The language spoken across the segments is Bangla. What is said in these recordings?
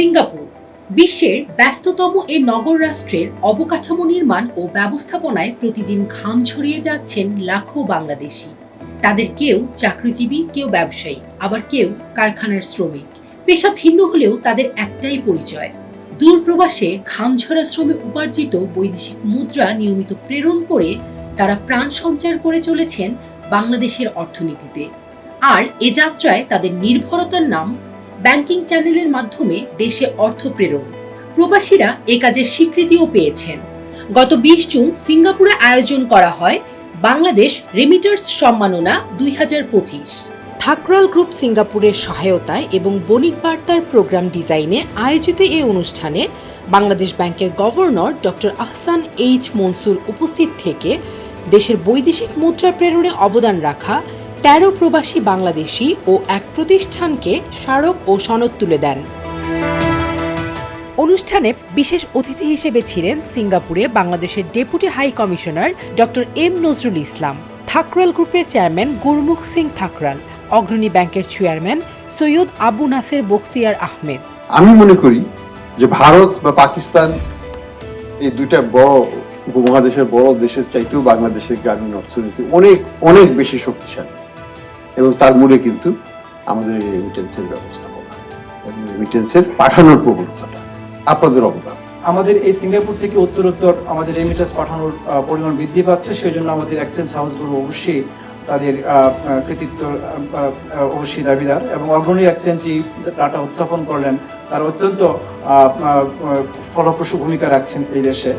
সিঙ্গাপুর, বিশ্বের ব্যস্ততম এই নগর রাষ্ট্রের অবকাঠামো নির্মাণ ও ব্যবস্থাপনায় প্রতিদিন ঘাম ছড়িয়ে যাচ্ছেন লাখো বাংলাদেশি। তাদের কেউ চাকরিজীবী, কেউ ব্যবসায়ী, আবার কেউ কারখানার শ্রমিক। পেশা ভিন্ন হলেও তাদের একটাই পরিচয়। দূর প্রবাসে ঘামঝরা শ্রমে উপার্জিত বৈদেশিক মুদ্রা নিয়মিত প্রেরণ করে তারা প্রাণ সঞ্চার করে চলেছেন বাংলাদেশের অর্থনীতিতে। আর এ যাত্রায় তাদের নির্ভরতার নাম ব্যাংকিং চ্যানেলের মাধ্যমে দেশে অর্থ প্রেরণ। প্রবাসীরা এ কাজের স্বীকৃতিও পেয়েছেন। গত বিশ জুন সিঙ্গাপুরে আয়োজন করা হয় বাংলাদেশ রেমিটার্স সম্মাননা দুই হাজার পঁচিশ। থাকরাল গ্রুপ সিঙ্গাপুরের সহায়তায় এবং বণিক বার্তার প্রোগ্রাম ডিজাইনে আয়োজিত এই অনুষ্ঠানে বাংলাদেশ ব্যাংকের governor doctor Ahsan H Mansur উপস্থিত থেকে দেশের বৈদেশিক মুদ্রা প্রেরণে অবদান রাখা তেরো প্রবাসী বাংলাদেশি ও এক প্রতিষ্ঠানকে স্মারক ও সনদ তুলে দেন। অনুষ্ঠানে বিশেষ অতিথি হিসেবে ছিলেন সিঙ্গাপুরে বাংলাদেশের deputy high commissioner doctor M Nazrul Islam, Thakral গ্রুপের চেয়ারম্যান গুরমুখ সিং থাকরাল, অগ্রণী ব্যাংকের চেয়ারম্যান সৈয়দ আবু নাসের বখতিয়ার আহমেদ। আমি মনে করি যে ভারত বা পাকিস্তান এই দুইটা বড় উপমহাদেশের বড় দেশের চাইতেও বাংলাদেশের গ্রামীণ অর্থনীতি অনেক অনেক বেশি শক্তিশালী। এবং তার মূলে কিন্তু আমাদের এই রেমিটেন্সের ব্যবস্থাপনা রেমিটেন্সের পাঠানোর প্রবণতাটা আপনাদের অবদান। আমাদের এই সিঙ্গাপুর থেকে উত্তরোত্তর আমাদের রেমিটাস পাঠানোর পরিমাণ বৃদ্ধি পাচ্ছে সেই জন্য আমাদের এক্সচেঞ্জ হাউসগুলো অবশ্যই তাদের কৃতিত্ব অবশ্যই দাবিদার। এবং অগ্রণী এক্সচেঞ্জই ডাটা উত্থাপন করলেন তারা অত্যন্ত ফলপ্রসূ ভূমিকা রাখছেন এই দেশে।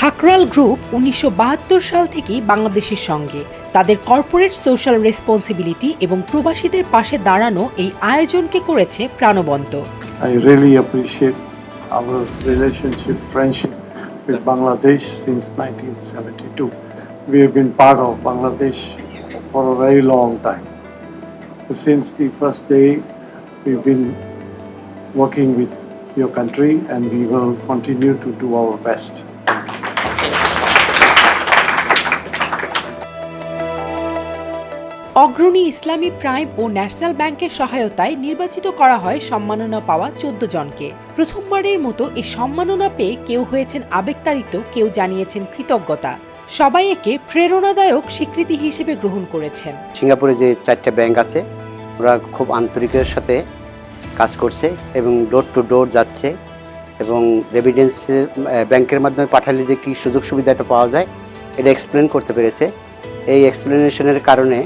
থাকরাল গ্রুপ উনিশশো বাহাত্তর সাল থেকেই বাংলাদেশের সঙ্গে। তাদের কর্পোরেট সোশ্যাল রেসপন্সিবিলিটি এবং প্রবাসীদের পাশে দাঁড়ানো এই আয়োজনকে করেছে প্রাণবন্ত। I really appreciate our relationship friendship with Bangladesh since 1972 we have been part of Bangladesh for a very long time since the first day we been working with your country and we will continue to do our best Agrani Islami prime O national ব্যাংকের সহায়তায় নির্বাচিত করা হয় সম্মাননা পাওয়া চোদ্দ জনকে। প্রথমবারের মতো এই সম্মাননা পেয়ে কেউ হয়েছেন আবেগতাড়িত, কেউ জানিয়েছেন কৃতজ্ঞতা। সবাই একে প্রেরণাদায়ক স্বীকৃতি হিসেবে গ্রহণ করেছেন। সিঙ্গাপুরে যে চারটে ব্যাংক আছে, ওরা খুব আন্তরিকের সাথে কাজ করছে এবং ডোর টু ডোর যাচ্ছে এবং রেভিডেন্স ব্যাংকের মাধ্যমে পাঠালে যে কী সুযোগ সুবিধাটা পাওয়া যায়, এটা এক্সপ্লেন করতে পেরেছে। এই এক্সপ্লেনেশনের কারণে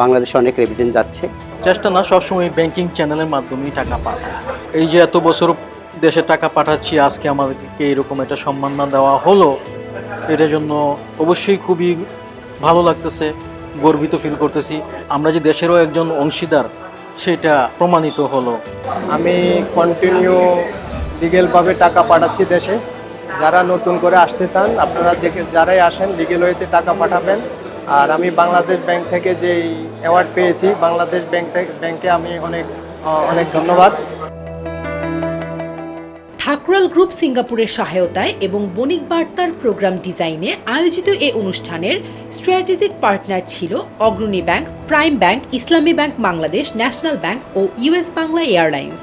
বাংলাদেশে অনেক রেভিডেন্স যাচ্ছে। চেষ্টা না সবসময় ব্যাংকিং চ্যানেলের মাধ্যমেই টাকা পাঠায়। এই যে এত বছর দেশে টাকা পাঠাচ্ছি আজকে আমাদেরকে এরকম একটা সম্মাননা দেওয়া হলো এটার জন্য অবশ্যই খুবই ভালো লাগতেছে গর্বিত ফিল করতেছি। আমরা যে দেশেরও একজন অংশীদার সেটা প্রমাণিত হলো। আমি কন্টিনিউ লিগেলভাবে টাকা পাঠাচ্ছি দেশে। যারা নতুন করে আসতে চান আপনারা যে যারাই আসেন লিগেল ওয়েতে টাকা পাঠাবেন। আর আমি বাংলাদেশ ব্যাংক থেকে যেই অ্যাওয়ার্ড পেয়েছি, বাংলাদেশ ব্যাংক ব্যাংকে আমি অনেক অনেক ধন্যবাদ। থাকরাল গ্রুপ সিঙ্গাপুরের সহায়তায় এবং বণিক বার্তার প্রোগ্রাম ডিজাইনে আয়োজিত এ অনুষ্ঠানের স্ট্র্যাটেজিক পার্টনার ছিল Agrani bank, prime bank, Islami bank Bangladesh, national bank ও ইউএস বাংলা এয়ারলাইন্স।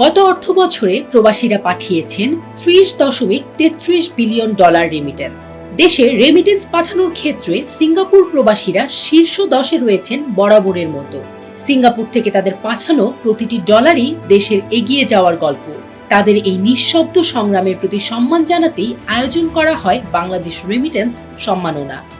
গত অর্থ বছরে প্রবাসীরা পাঠিয়েছেন ত্রিশ দশমিক তেত্রিশ বিলিয়ন ডলার রেমিটেন্স দেশে রেমিটেন্স পাঠানোর ক্ষেত্রে সিঙ্গাপুর প্রবাসীরা শীর্ষ দশে রয়েছেন বরাবরের মতো। সিঙ্গাপুর থেকে তাদের পাঠানো প্রতিটি ডলারই দেশের এগিয়ে যাওয়ার গল্প। তাদের এই নিঃশব্দ সংগ্রামের প্রতি সম্মান জানাতেই আয়োজন করা হয় বাংলাদেশ রেমিটেন্স সম্মাননা।